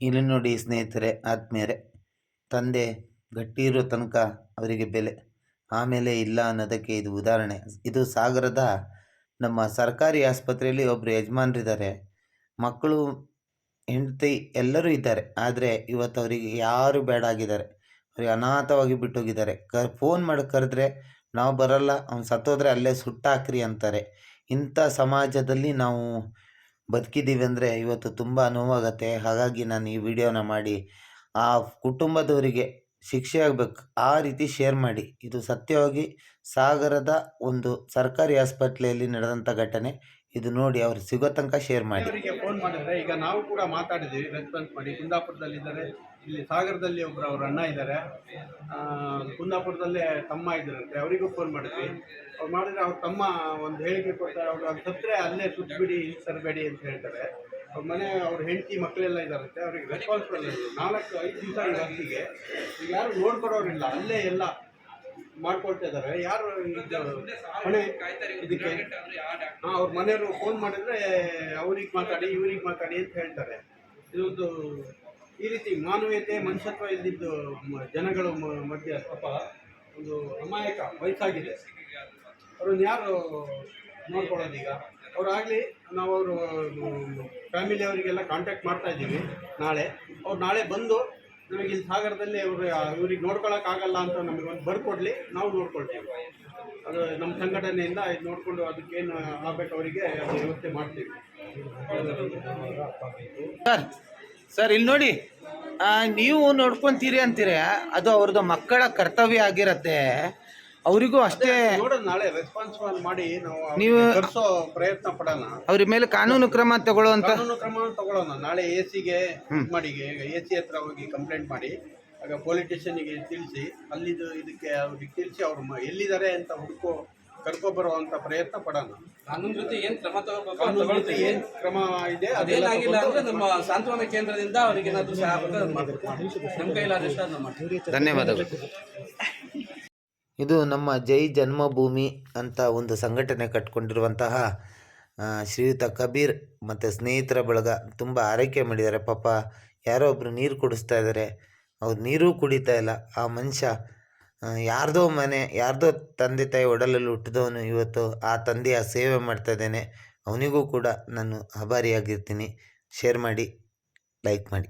ಇಲ್ಲಿ ನೋಡಿ ಸ್ನೇಹಿತರೆ, ಆತ್ಮೀಯರೆ, ತಂದೆ ಗಟ್ಟಿ ಇರೋ ತನಕ ಅವರಿಗೆ ಬೆಲೆ. ಆಮೇಲೆ ಇಲ್ಲ ಅನ್ನೋದಕ್ಕೆ ಇದು ಉದಾಹರಣೆ. ಇದು ಸಾಗರದ ನಮ್ಮ ಸರ್ಕಾರಿ ಆಸ್ಪತ್ರೆಯಲ್ಲಿ ಒಬ್ಬರು ಯಜಮಾನ್ರಿದ್ದಾರೆ. ಮಕ್ಕಳು, ಹೆಂಡತಿ ಎಲ್ಲರೂ ಇದ್ದಾರೆ. ಆದರೆ ಇವತ್ತು ಅವರಿಗೆ ಯಾರು ಬೇಡ ಆಗಿದ್ದಾರೆ. ಅವ್ರಿಗೆ ಅನಾಥವಾಗಿ ಬಿಟ್ಟೋಗಿದ್ದಾರೆ. ಕ ಫೋನ್ ಮಾಡಿ, ಕರೆದ್ರೆ ನಾವು ಬರಲ್ಲ, ಅವ್ನು ಸತ್ತೋದ್ರೆ ಅಲ್ಲೇ ಸುಟ್ಟಾಕ್ರಿ ಅಂತಾರೆ. ಇಂಥ ಸಮಾಜದಲ್ಲಿ ನಾವು ಬದುಕಿದ್ದೀವಿ ಅಂದರೆ ಇವತ್ತು ತುಂಬ ನೋವಾಗತ್ತೆ. ಹಾಗಾಗಿ ನಾನು ಈ ವಿಡಿಯೋನ ಮಾಡಿ, ಆ ಕುಟುಂಬದವರಿಗೆ ಶಿಕ್ಷೆ ಆಗಬೇಕು, ಆ ರೀತಿ ಶೇರ್ ಮಾಡಿ. ಇದು ಸತ್ಯವಾಗಿ ಸಾಗರದ ಒಂದು ಸರ್ಕಾರಿ ಆಸ್ಪತ್ರೆಯಲ್ಲಿ ನಡೆದಂಥ ಘಟನೆ. ಇದು ನೋಡಿ ಅವ್ರು ಸಿಗೋ ತನಕ ಶೇರ್ ಮಾಡಿ. ಅವರಿಗೆ ಫೋನ್ ಮಾಡಿದ್ರೆ, ಈಗ ನಾವು ಕೂಡ ಮಾತಾಡಿದ್ದೀವಿ ರೆಸ್ಪಾನ್ಸ್ ಮಾಡಿ. ಕುಂದಾಪುರದಲ್ಲಿ ಇದ್ದಾರೆ ಇಲ್ಲಿ ಸಾಗರದಲ್ಲಿ ಒಬ್ಬರು ಅವ್ರ ಅಣ್ಣ ಇದ್ದಾರೆ. ಕುಂದಾಪುರದಲ್ಲೇ ತಮ್ಮ ಇದ್ದಾರಂತೆ ಅವರಿಗೂ ಫೋನ್ ಮಾಡಿದ್ವಿ. ಅವ್ರು ಮಾಡಿದ್ರೆ ಅವ್ರ ತಮ್ಮ ಒಂದು ಹೇಳಿಕೆ ಕೊಡ್ತಾರೆ ಅವ್ರು ಅದು ಸತ್ತರೆ ಅಲ್ಲೇ ಸುತ್ತಬಿಡಿ ಸರಬೇಡಿ ಅಂತ ಹೇಳ್ತಾರೆ. ಅವ್ರ ಮನೆ ಅವ್ರ ಹೆಂಡತಿ, ಮಕ್ಕಳೆಲ್ಲ ಇದ್ದಾರಂತೆ. ಅವ್ರಿಗೆ ರೆಸ್ಪಾನ್ಸ್ ರೆಸ್ಪಾನ್ಸಿಬಲ್ ನಾಲ್ಕು, ಐದು ದಿವಸ ಈ ಯಾರು ನೋಡ್ಕೊಡೋರಿಲ್ಲ ಅಲ್ಲೇ ಎಲ್ಲ ಮಾಡ್ಕೊಳ್ತಾ ಇದ್ದಾರೆ. ಯಾರು ಮನೆ ಇದಕ್ಕೆ ಹಾಂ ಅವ್ರ ಮನೆಯವರು ಫೋನ್ ಮಾಡಿದ್ರೆ ಅವ್ರಿಗೆ ಮಾತಾಡಿ ಇವ್ರಿಗೆ ಮಾತಾಡಿ ಅಂತ ಹೇಳ್ತಾರೆ. ಇದೊಂದು ಈ ರೀತಿ ಮಾನವೀಯತೆ ಮನುಷ್ಯತ್ವ ಇಲ್ಲದಿದ್ದು ಜನಗಳ ಮಧ್ಯೆ ಪಾಪ ಒಂದು ಅಮಾಯಕ ವಯಸ್ಸಾಗಿದೆ. ಅವ್ರನ್ನ ಯಾರು ನೋಡ್ಕೊಳ್ಳೋದೀಗ? ಅವರಾಗಲಿ ನಾವು ಅವರು ಫ್ಯಾಮಿಲಿ ಅವರಿಗೆಲ್ಲ ಕಾಂಟ್ಯಾಕ್ಟ್ ಮಾಡ್ತಾ ಇದ್ದೀವಿ ನಾಳೆ. ಅವ್ರು ನಾಳೆ ಬಂದು ನಮಗೆ ಸಾಗರದಲ್ಲಿ ಅವರು ಇವ್ರಿಗೆ ನೋಡ್ಕೊಳಕ್ಕಾಗಲ್ಲ ಅಂತ ನಮಗೊಂದು ಬರ್ಕೊಡ್ಲಿ ನಾವು ನೋಡ್ಕೊಳ್ತೀವಿ. ಅದು ನಮ್ಮ ಸಂಘಟನೆಯಿಂದ ಇದು ನೋಡಿಕೊಂಡು ಅದಕ್ಕೇನು ಆಗ್ಬೇಕು ಅವರಿಗೆ, ಅದು ವ್ಯವಸ್ಥೆ ಮಾಡ್ತೀವಿ. ಸರ್ ಸರ್, ಇಲ್ಲಿ ನೋಡಿ ನೀವು ನೋಡ್ಕೊತೀರಿ ಅಂತೀರಿ, ಅದು ಅವ್ರದ್ದು ಮಕ್ಕಳ ಕರ್ತವ್ಯ ಆಗಿರತ್ತೆ. ಅವರಿಗೂ ಅಷ್ಟೇ ನೋಡೋಣ ನಾಳೆ ರೆಸ್ಪಾನ್ಸ್ ಮಾಡಿ ನಾವು ನೀವು- ಪ್ರಯತ್ನ ಪಡೋಣ. ಅವ್ರ ಮೇಲೆ ಕಾನೂನು ಕ್ರಮ ತಗೊಳ್ಳುವಂತ ಕಾನೂನು ಕ್ರಮ ತಗೊಳ್ಳೋಣ. ನಾಳೆ ಎ ಸಿಗೆ ಮಾಡಿ ಎ ಸಿ ಹತ್ರ ಹೋಗಿ ಕಂಪ್ಲೇಂಟ್ ಮಾಡಿ ಆಗ ಪೊಲಿಟಿಷಿಯನ್ಗೆ ತಿಳಿಸಿ ಅಲ್ಲಿದು ಇದಕ್ಕೆ ಅವ್ರಿಗೆ ತಿಳಿಸಿ ಅವ್ರು ಮ- ಎಲ್ಲಿದ್ದಾರೆ ಅಂತ ಹುಡುಕೋ ಕರ್ಕೊಬರುವಂತ ಪ್ರಯತ್ನ ಪಡೋಣ. ಕಾನೂನು ಜೊತೆ ಏನ್ ಕ್ರಮ ತಗೋಬೇಕು ಅಂತ ಕಾನೂನು ತಗೊಳ್ತೀವಿ. ಏನ್ ಕ್ರಮ ಇದೆ ಅದೆಲ್ಲ ಅದೇನಾಗಿಲ್ಲ ಅಂದ್ರೆ ನಮ್ಮ ಸಾಂತ್ವನ ಕೇಂದ್ರದಿಂದ ಅವ್ರಿಗೆ ಏನಾದ್ರು ಸಹಾಯ ಆಗುತ್ತೆ ಮಾಡ್ಬೇಕು. ನಮ್ಮ ಕೈಲಾದಷ್ಟು ಅದನ್ನ ಮಾಡ್ತೀವಿ. ಧನ್ಯವಾದಗಳು. ಇದು ನಮ್ಮ ಜೈ ಜನ್ಮಭೂಮಿ ಅಂತ ಒಂದು ಸಂಘಟನೆ ಕಟ್ಕೊಂಡಿರುವಂತಹ ಆ, ಶ್ರೀಯುತ ಕಬೀರ್ ಮತ್ತು ಸ್ನೇಹಿತರ ಬಳಗ ತುಂಬ ಆರೈಕೆ ಮಾಡಿದ್ದಾರೆ. ಪಾಪ ಯಾರೋ ಒಬ್ಬರು ನೀರು ಕುಡಿಸ್ತಾ ಇದ್ದಾರೆ ಅವ್ರು ನೀರೂ ಕುಡಿತಾ ಇಲ್ಲ. ಆ ಮನುಷ್ಯ ಯಾರ್ದೋ ಮನೆ ಯಾರ್ದೋ ತಂದೆ ತಾಯಿ ಒಡಲಲ್ಲಿ ಹುಟ್ಟಿದವನು ಇವತ್ತು ಆ ತಂದೆಯ ಸೇವೆ ಮಾಡ್ತಾ ಇದ್ದೇನೆ. ಅವನಿಗೂ ಕೂಡ ನಾನು ಆಭಾರಿಯಾಗಿರ್ತೀನಿ. ಶೇರ್ ಮಾಡಿ ಲೈಕ್ ಮಾಡಿ.